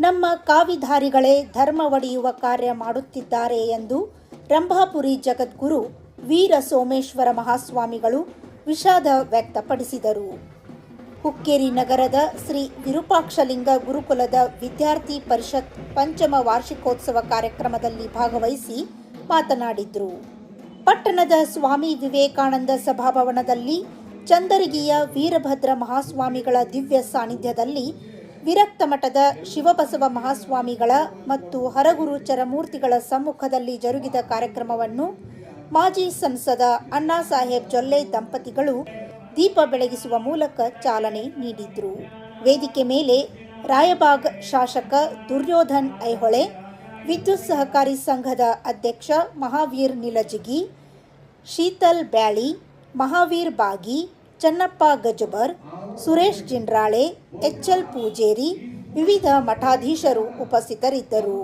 ನಮ್ಮ ಕಾವಿಧಾರಿಗಳೇ ಧರ್ಮ ಒಡೆಯುವ ಕಾರ್ಯ ಮಾಡುತ್ತಿದ್ದಾರೆ ಎಂದು ರಂಭಾಪುರಿ ಜಗದ್ಗುರು ವೀರ ಸೋಮೇಶ್ವರ ಮಹಾಸ್ವಾಮಿಗಳು ವಿಷಾದ ವ್ಯಕ್ತಪಡಿಸಿದರು. ಹುಕ್ಕೇರಿ ನಗರದ ಶ್ರೀ ವಿರೂಪಾಕ್ಷಲಿಂಗ ಗುರುಕುಲದ ವಿದ್ಯಾರ್ಥಿ ಪರಿಷತ್ ಪಂಚಮ ವಾರ್ಷಿಕೋತ್ಸವ ಕಾರ್ಯಕ್ರಮದಲ್ಲಿ ಭಾಗವಹಿಸಿ ಮಾತನಾಡಿದರು. ಪಟ್ಟಣದ ಸ್ವಾಮಿ ವಿವೇಕಾನಂದ ಸಭಾಭವನದಲ್ಲಿ ಚಂದರಗಿಯ ವೀರಭದ್ರ ಮಹಾಸ್ವಾಮಿಗಳ ದಿವ್ಯ ಸಾನ್ನಿಧ್ಯದಲ್ಲಿ ವಿರಕ್ತ ಮಠದ ಶಿವಬಸವ ಮಹಾಸ್ವಾಮಿಗಳ ಮತ್ತು ಹರಗುರು ಚರಮೂರ್ತಿಗಳ ಸಮ್ಮುಖದಲ್ಲಿ ಜರುಗಿದ ಕಾರ್ಯಕ್ರಮವನ್ನು ಮಾಜಿ ಸಂಸದ ಅಣ್ಣಾ ಸಾಹೇಬ್ ಜೊಲ್ಲೆ ದಂಪತಿಗಳು ದೀಪ ಬೆಳಗಿಸುವ ಮೂಲಕ ಚಾಲನೆ ನೀಡಿದ್ರು. ವೇದಿಕೆ ಮೇಲೆ ರಾಯಬಾಗ್ ಶಾಸಕ ದುರ್ಯೋಧನ್ ಐಹೊಳೆ, ವಿದ್ಯುತ್ ಸಹಕಾರಿ ಸಂಘದ ಅಧ್ಯಕ್ಷ ಮಹಾವೀರ್ ನಿಲಜಿಗಿ, ಶೀತಲ್ ಬ್ಯಾಳಿ, ಮಹಾವೀರ್ ಬಾಗಿ, ಚನ್ನಪ್ಪ ಗಜಬರ್ ಸುರೇಶ್ ಜಿಂಡ್ರಾಳೆ ಎಚ್ಎಲ್ ಪೂಜೇರಿ, ವಿವಿಧ ಮಠಾಧೀಶರು ಉಪಸ್ಥಿತರಿದ್ದರು.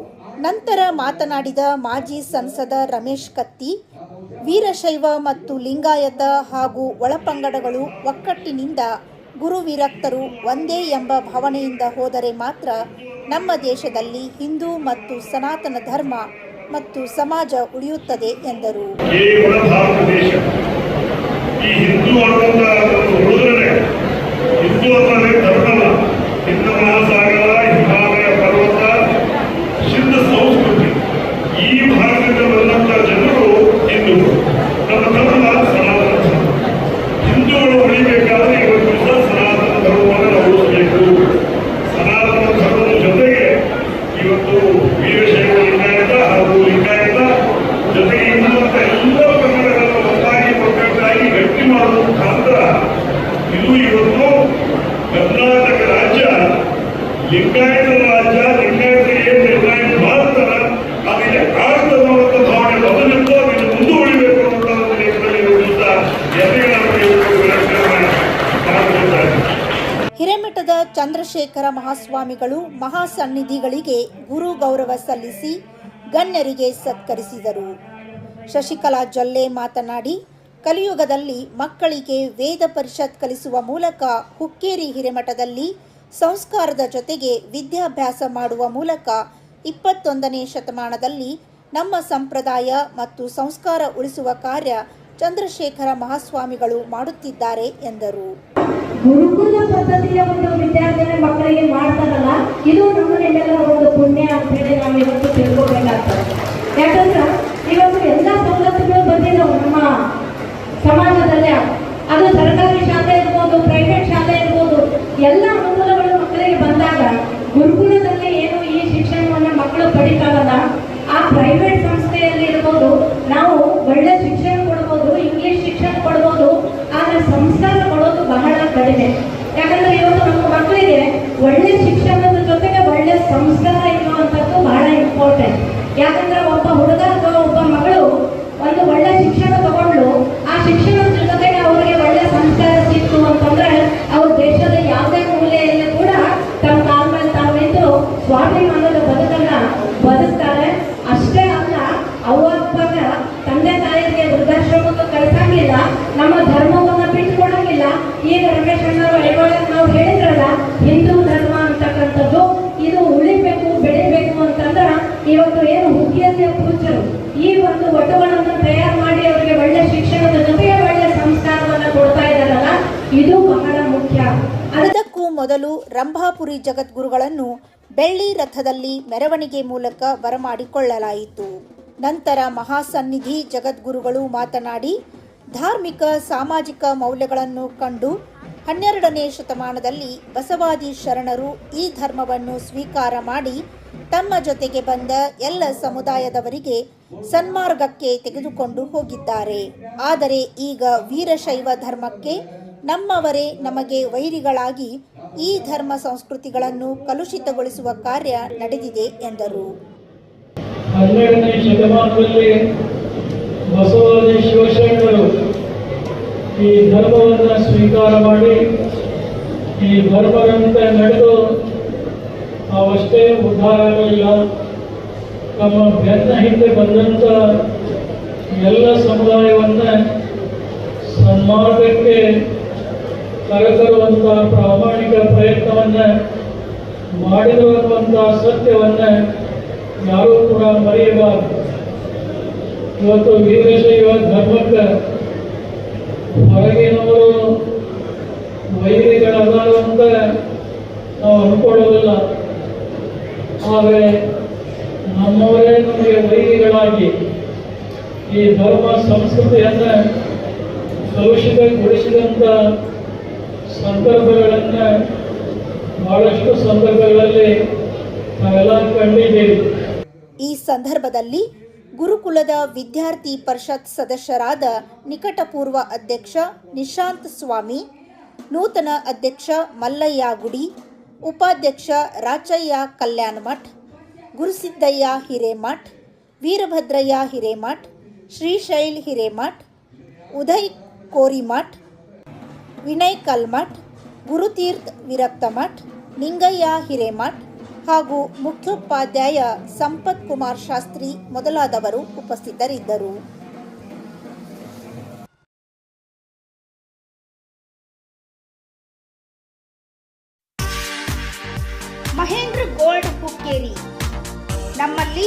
ನಂತರ ಮಾತನಾಡಿದ ಮಾಜಿ ಸಂಸದ ರಮೇಶ್ ಕತ್ತಿ, ವೀರಶೈವ ಮತ್ತು ಲಿಂಗಾಯತ ಹಾಗೂ ಒಳಪಂಗಡಗಳು ಒಕ್ಕಟ್ಟಿನಿಂದ ಗುರು ವಿರಕ್ತರು ಒಂದೇ ಎಂಬ ಭಾವನೆಯಿಂದ ಹೋದರೆ ಮಾತ್ರ ನಮ್ಮ ದೇಶದಲ್ಲಿ ಹಿಂದೂ ಮತ್ತು ಸನಾತನ ಧರ್ಮ ಮತ್ತು ಸಮಾಜ ಉಳಿಯುತ್ತದೆ ಎಂದರು. ಮಾಡುವ ಮುಖಾಂತರ ಇದು ಇವತ್ತು ಕರ್ನಾಟಕ ರಾಜ್ಯ, ಲಿಂಗಾಯತ ರಾಜ್ಯ, ಲಿಂಗಾಯತ ಏನ್ ನಿರ್ಣಯ ಮಾಡ್ತಾರ, ಅದಕ್ಕೆ ಕಾರಣ ಅನ್ನುವಂಥ ಭಾವನೆ ಮೊದಲಿತ್ತು ಅದನ್ನು ಮುಂದುವರಿಬೇಕು ಒಂದು ನಿಟ್ಟಿನಲ್ಲಿ ಇರುವಂಥ ಎಲ್ಲರಿಗೂ ಹಿರೇಮಠದ ಚಂದ್ರಶೇಖರ ಮಹಾಸ್ವಾಮಿಗಳು ಮಹಾಸನ್ನಿಧಿಗಳಿಗೆ ಗುರು ಗೌರವ ಸಲ್ಲಿಸಿ ಗಣ್ಯರಿಗೆ ಸತ್ಕರಿಸಿದರು. ಶಶಿಕಲಾ ಜೊಲ್ಲೆ ಮಾತನಾಡಿ ಕಲಿಯುಗದಲ್ಲಿ ಮಕ್ಕಳಿಗೆ ವೇದ ಪರಿಷತ್ ಕಲಿಸುವ ಮೂಲಕ ಹುಕ್ಕೇರಿ ಹಿರೇಮಠದಲ್ಲಿ ಸಂಸ್ಕಾರದ ಜೊತೆಗೆ ವಿದ್ಯಾಭ್ಯಾಸ ಮಾಡುವ ಮೂಲಕ ಇಪ್ಪತ್ತೊಂದನೇ ಶತಮಾನದಲ್ಲಿ ನಮ್ಮ ಸಂಪ್ರದಾಯ ಮತ್ತು ಸಂಸ್ಕಾರ ಉಳಿಸುವ ಕಾರ್ಯ ಚಂದ್ರಶೇಖರ ಮಹಾಸ್ವಾಮಿಗಳು ಮಾಡುತ್ತಿದ್ದಾರೆ ಎಂದರು. ಗುರುಕುಲ ಪದ್ಧತಿಯ ಒಂದು ವಿದ್ಯಾರ್ಥಿನ ಮಕ್ಕಳಿಗೆ ಮಾಡ್ತಾರಲ್ಲ, ಇದು ನಮ್ಮ ನಿಮ್ಮೆಲ್ಲರ ಒಂದು ಪುಣ್ಯ ಅಂತ ಹೇಳಿ ನಾವು ಇವತ್ತು ತಿಳ್ಕೊಬೇಕಾಗ್ತದೆ. ಯಾಕಂದ್ರೆ, ಇವತ್ತು ಎಲ್ಲ ಸವಲತ್ತುಗಳು ಬಂದಿದ್ದಾವೆ ನಮ್ಮ ಸಮಾಜದಲ್ಲಿ ಅದು ಸರ್ಕಾರಿ ಶಾಲೆ ಇರ್ಬೋದು ಪ್ರೈವೇಟ್ ಶಾಲೆ ಇರ್ಬೋದು ಎಲ್ಲ ಅನುಕೂಲಗಳು ಮಕ್ಕಳಿಗೆ ಬಂದಾಗ ಗುರುಕುಲದಲ್ಲಿ ಏನು ಈ ಶಿಕ್ಷಣವನ್ನು ಮಕ್ಕಳು ಪಡಿತಾವಲ್ಲ ಆ ಪ್ರೈವೇಟ್ ಸಂಸ್ಥೆಯಲ್ಲಿ ಇರ್ಬೋದು ನಾವು ಒಳ್ಳೆ ಶಿಕ್ಷಣ ಕೊಡ್ಬೋದು ಇಂಗ್ಲಿಷ್ ಶಿಕ್ಷಣ ಕೊಡ್ಬೋದು ಆದರೆ ಸಂಸ್ಕಾರ ಕೊಡೋದು ಬಹಳ ಕಡಿಮೆ ಯಾಕಂದ್ರೆ ಇವತ್ತು ನಮ್ಮ ಮಕ್ಕಳಿಗೆ ಒಳ್ಳೆ ಶಿಕ್ಷಣದ ಜೊತೆಗೆ ಒಳ್ಳೆ ಸಂಸ್ಕಾರ ಇರುವಂಥದ್ದು ಬಹಳ ಇಂಪಾರ್ಟೆಂಟ್ ಯಾಕಂದ್ರೆ ಒಬ್ಬ ಹುಡುಗ ಅಥವಾ ಒಬ್ಬ ಮಗಳು ಒಂದು ಒಳ್ಳೆ ಶಿಕ್ಷಣ ತಗೊಂಡು ಆ ಶಿಕ್ಷಣದ ಜೊತೆಗೆ ಅವರಿಗೆ ಒಳ್ಳೆ ಸಂಸ್ಕಾರ ಸಿಕ್ತು ಅಂತಂದ್ರೆ ಅವ್ರ ದೇಶದ ಯಾವುದೇ ಮೂಲೆಯಲ್ಲಿ ಕೂಡ ತಮ್ಮ ಕಾಲ ಮೇಲೆ ತಾವು ನಿಂತು ಸ್ವಾಭಿಮಾನದ ಬದುಕನ್ನ ಬದುಕ್ತಾರೆ ಅಷ್ಟೇ ಅಲ್ಲ ಅವ್ವ ಅಪ್ಪನ ತಂದೆ ತಾಯಿಗೆ ವೃದ್ಧಾಶ್ರಮಕ್ಕೆ ಕಳ್ಸಂಗಿಲ್ಲ ನಮ್ಮ ಧರ್ಮವನ್ನ ಬಿಟ್ಟುಕೊಡಂಗಿಲ್ಲ ಈಗ ರಮೇಶ್ ಅಣ್ಣವರು ಐವಳ ನಾವು ಹೇಳಿದ್ರಲ್ಲ ಹಿಂದೂ ಧರ್ಮ ಅಂತಕ್ಕಂಥದ್ದು ಇದು ಉಳಿಬೇಕು ಬೆಳಿಬೇಕು ಅಂತಂದ್ರ ಇವತ್ತು ಏನು ಹುಗ್ಗಿಯಲ್ಲಿ ಪೂಜರು ಈ ಒಂದು ಒಟ್ಟುಗಳನ್ನು ಮಾಡಿ ಅವರಿಗೆ ಒಳ್ಳೆ ಶಿಕ್ಷಣದ ಜೊತೆಗೆ ಒಳ್ಳೆ ಸಂಸ್ಕಾರವನ್ನು ಕೊಡ್ತಾ ಇದ್ದಾರಲ್ಲ, ಇದು ಬಹಳ ಮುಖ್ಯ. ಅದಕ್ಕೂ ಮೊದಲು ರಂಭಾಪುರಿ ಜಗದ್ಗುರುಗಳನ್ನು ಬೆಳ್ಳಿ ರಥದಲ್ಲಿ ಮೆರವಣಿಗೆ ಮೂಲಕ ಬರಮಾಡಿಕೊಳ್ಳಲಾಯಿತು. ನಂತರ ಮಹಾಸನ್ನಿಧಿ ಜಗದ್ಗುರುಗಳು ಮಾತನಾಡಿ, ಧಾರ್ಮಿಕ, ಸಾಮಾಜಿಕ ಮೌಲ್ಯಗಳನ್ನು ಕಂಡು ಹನ್ನೆರಡನೇ ಶತಮಾನದಲ್ಲಿ ಬಸವಾದಿ ಶರಣರು ಈ ಧರ್ಮವನ್ನು ಸ್ವೀಕಾರ ಮಾಡಿ ತಮ್ಮ ಜೊತೆಗೆ ಬಂದ ಎಲ್ಲ ಸಮುದಾಯದವರಿಗೆ ಸನ್ಮಾರ್ಗಕ್ಕೆ ತೆಗೆದುಕೊಂಡು ಹೋಗಿದ್ದಾರೆ. ಆದರೆ ಈಗ ವೀರಶೈವ ಧರ್ಮಕ್ಕೆ ನಮ್ಮವರೇ ನಮಗೆ ವೈರಿಗಳಾಗಿ ಈ ಧರ್ಮ ಸಂಸ್ಕೃತಿಗಳನ್ನು ಕಲುಷಿತಗೊಳಿಸುವ ಕಾರ್ಯ ನಡೆದಿದೆ ಎಂದರು. ಹನ್ನೆರಡನೇ ಶತಮಾನದಲ್ಲಿ ಬಸವಾದಿ ಶಿವಶರಣರು ಈ ಧರ್ಮವನ್ನು ಸ್ವೀಕಾರ ಮಾಡಿ ಈ ಧರ್ಮದಂತೆ ನಡೆದು ಅವಷ್ಟೇ ಉದ್ಧಾರ ತಮ್ಮ ಬೆನ್ನ ಹಿಂದೆ ಬಂದಂತ ಎಲ್ಲ ಸಮುದಾಯವನ್ನ ಸನ್ಮಾರ್ಗಕ್ಕೆ ಕರೆತರುವಂಥ ಪ್ರಾಮಾಣಿಕ ಪ್ರಯತ್ನವನ್ನ ಮಾಡಿರುವಂತಹ ಸತ್ಯವನ್ನ ಯಾರೂ ಕೂಡ ಮರೆಯಬಾರದು. ಇವತ್ತು ವೀರಶೈವ ಧರ್ಮಕ್ಕೆ ಹೊರಗಿನವರು ವೈರಿಗಳದಾರ ಅಂತ ನಾವು ಅಂದ್ಕೊಳ್ಳೋದಿಲ್ಲ ಆದರೆ ನಮ್ಮವರೇ ನಮಗೆ ವೈರಿಗಳಾಗಿ ಈ ಧರ್ಮ ಸಂಸ್ಕೃತಿಯನ್ನು ಕಲುಷಿತಗೊಳಿಸಿದಂಥ ಸಂದರ್ಭಗಳನ್ನು ಬಹಳಷ್ಟು ಸಂದರ್ಭಗಳಲ್ಲಿ ನಾವೆಲ್ಲ ಕಂಡಿದ್ದೇವೆ. ಈ ಸಂದರ್ಭದಲ್ಲಿ ಗುರುಕುಲದ ವಿದ್ಯಾರ್ಥಿ ಪರಿಷತ್ ಸದಸ್ಯರಾದ ನಿಕಟಪೂರ್ವ ಅಧ್ಯಕ್ಷ ನಿಶಾಂತ್ ಸ್ವಾಮಿ, ನೂತನ ಅಧ್ಯಕ್ಷ ಮಲ್ಲಯ್ಯ ಗುಡಿ, ಉಪಾಧ್ಯಕ್ಷ ರಾಚಯ್ಯ ಕಲ್ಯಾಣ ಮಠ್, ಗುರುಸಿದ್ದಯ್ಯ ಹಿರೇಮಠ್, ವೀರಭದ್ರಯ್ಯ ಹಿರೇಮಠ್ ಶ್ರೀಶೈಲ್ ಹಿರೇಮಠ್, ಉದಯ್ ಕೋರಿಮಠ್, ವಿನಯ್ ಕಲ್ಮಠ್, ಗುರುತೀರ್ಥ ವಿರಕ್ತಮಠ್ ನಿಂಗಯ್ಯ ಹಿರೇಮಠ್ ಹಾಗೂ ಮುಖ್ಯೋಪಾಧ್ಯಾಯ ಸಂಪತ್ ಕುಮಾರ್ ಶಾಸ್ತ್ರಿ ಮೊದಲಾದವರು ಉಪಸ್ಥಿತರಿದ್ದರು. ಮಹೇಂದ್ರ ಗೋಲ್ಡ್ ಹುಕ್ಕೇರಿ ನಮ್ಮಲ್ಲಿ